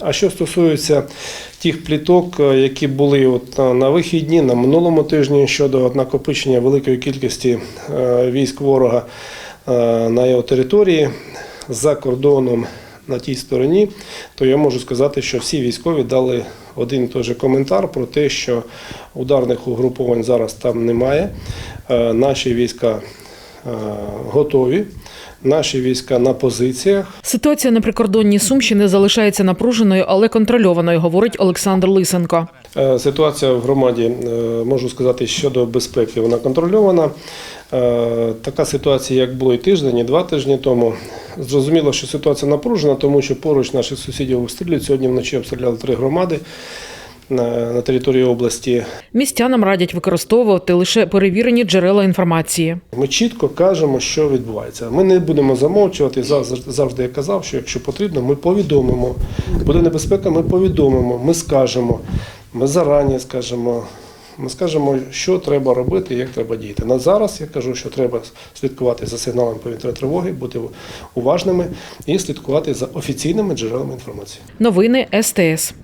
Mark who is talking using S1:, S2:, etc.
S1: А що стосується тих пліток, е, які були от на- на вихідні на минулому тижні щодо накопичення великої кількості е, військ ворога е, на його території за кордоном на тій стороні, то я можу сказати, що всі військові дали один і той же коментар про те, що ударних угруповань зараз там немає. Е, Наші війська е, готові, наші війська на позиціях.
S2: Ситуація на прикордонній Сумщини залишається напруженою, але контрольованою, говорить Олександр Лисенко.
S1: Е, Ситуація в громаді, е, можу сказати, щодо безпеки, вона контрольована. Е, Така ситуація, як було і тиждень, і два тижні тому. Зрозуміло, що ситуація напружена, тому що поруч наших сусідів обстрілюють. Сьогодні вночі обстріляли три громади на на території області.
S2: Містянам радять використовувати лише перевірені джерела інформації.
S1: Ми чітко кажемо, що відбувається. Ми не будемо замовчувати. Завжди, я казав, що якщо потрібно, ми повідомимо. Буде небезпека, ми повідомимо, ми скажемо, ми зарані скажемо. Ми скажемо, що треба робити, як треба діяти. На зараз я кажу, що треба слідкувати за сигналами повітряної тривоги, бути уважними і слідкувати за офіційними джерелами інформації.
S2: Новини СТС.